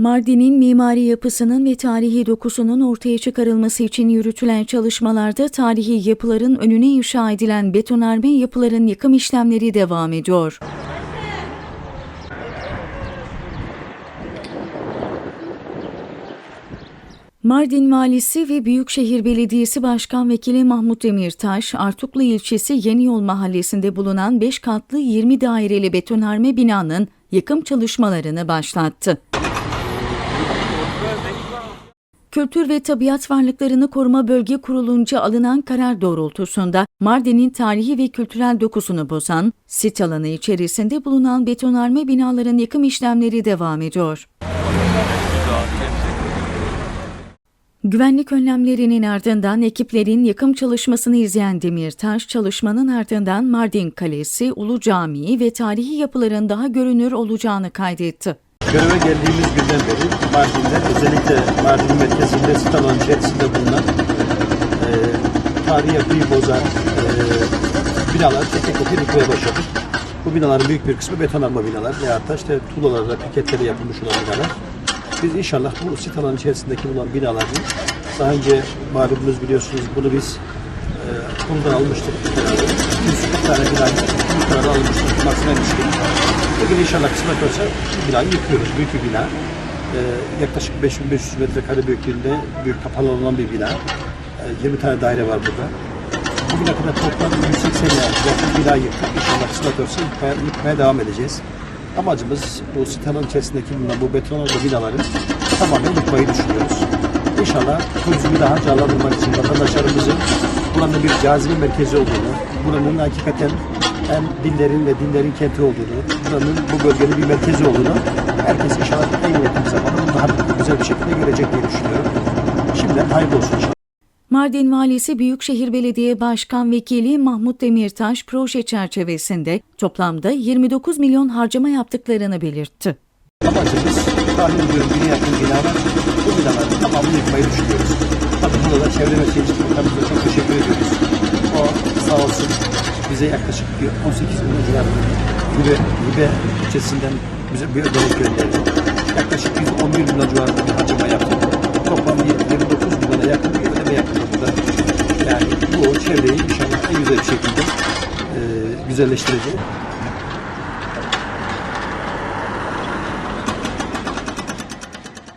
Mardin'in mimari yapısının ve tarihi dokusunun ortaya çıkarılması için yürütülen çalışmalarda tarihi yapıların önüne inşa edilen betonarme yapıların yıkım işlemleri devam ediyor. Mardin Valisi ve Büyükşehir Belediyesi Başkan Vekili Mahmut Demirtaş, Artuklu ilçesi Yeniyol Mahallesi'nde bulunan 5 katlı 20 daireli betonarme binanın yıkım çalışmalarını başlattı. Kültür ve Tabiat Varlıklarını Koruma Bölge Kurulunca alınan karar doğrultusunda Mardin'in tarihi ve kültürel dokusunu bozan, sit alanı içerisinde bulunan betonarme binaların yıkım işlemleri devam ediyor. Güvenlik önlemlerinin ardından ekiplerin yakım çalışmasını izleyen Demirtaş, çalışmanın ardından Mardin Kalesi, Ulu Camii ve tarihi yapıların daha görünür olacağını kaydetti. Göreve geldiğimiz günden Mardin'de özellikle Mardin merkezinde sit alanı içerisinde bulunan e, tarihi yapıyı bozan e, binalar tek tek yıkmaya başladık. Bu binaların büyük bir kısmı betonarme binalar veyahut da işte tuğlalarla piketleri yapılmış olan binalar. Biz inşallah bu sit alanı içerisindeki bulunan binaların daha önce malumunuz biliyorsunuz bunu biz e, bundan almıştık. 140 tane binayı sırada almıştık. Maksimum ilişkin. Bugün inşallah kısmet olsa binayı yıkıyoruz. Büyük bir bina. Ee, yaklaşık 5500 metrekare büyüklüğünde büyük kapalı olan bir bina. Ee, 20 tane daire var burada. Bugüne kadar toplam 180 yakın bina yıktık. İnşallah kısmet olsa yıkmaya, yıkmaya devam edeceğiz. Amacımız bu sitenin içerisindeki bulunan bu betonarme binaları tamamen yıkmayı düşünüyoruz. İnşallah turizmi daha canlandırmak için vatandaşlarımızın buranın bir cazibe merkezi olduğunu, buranın hakikaten hem dillerin ve dinlerin kenti olduğunu, buranın bu bölgenin bir merkezi olduğunu herkes inşallah en yakın zamanda daha güzel bir şekilde görecek diye düşünüyorum. Şimdiden hayırlı olsun inşallah. Mardin Valisi Büyükşehir Belediye Başkan Vekili Mahmut Demirtaş proje çerçevesinde toplamda 29 milyon harcama yaptıklarını belirtti. Amacımız tahmin ediyorum bine yakın bina var. Bu binaların tamamını yıkmayı düşünüyoruz. Tabii burada da Çevre ve Şehircilik Bakanımıza çok teşekkür ediyoruz. O sağ olsun bize yaklaşık bir 18 milyon civarında hibe, hibe bütçesinden bize bir ödenek gönderdi. Yaklaşık biz 11 milyon civarında bir harcama yaptık. Toplam 29 milyona yakın bir ödeme yaptık burada. Yani bu çevreyi inşallah en güzel bir şekilde e, güzelleştirecek.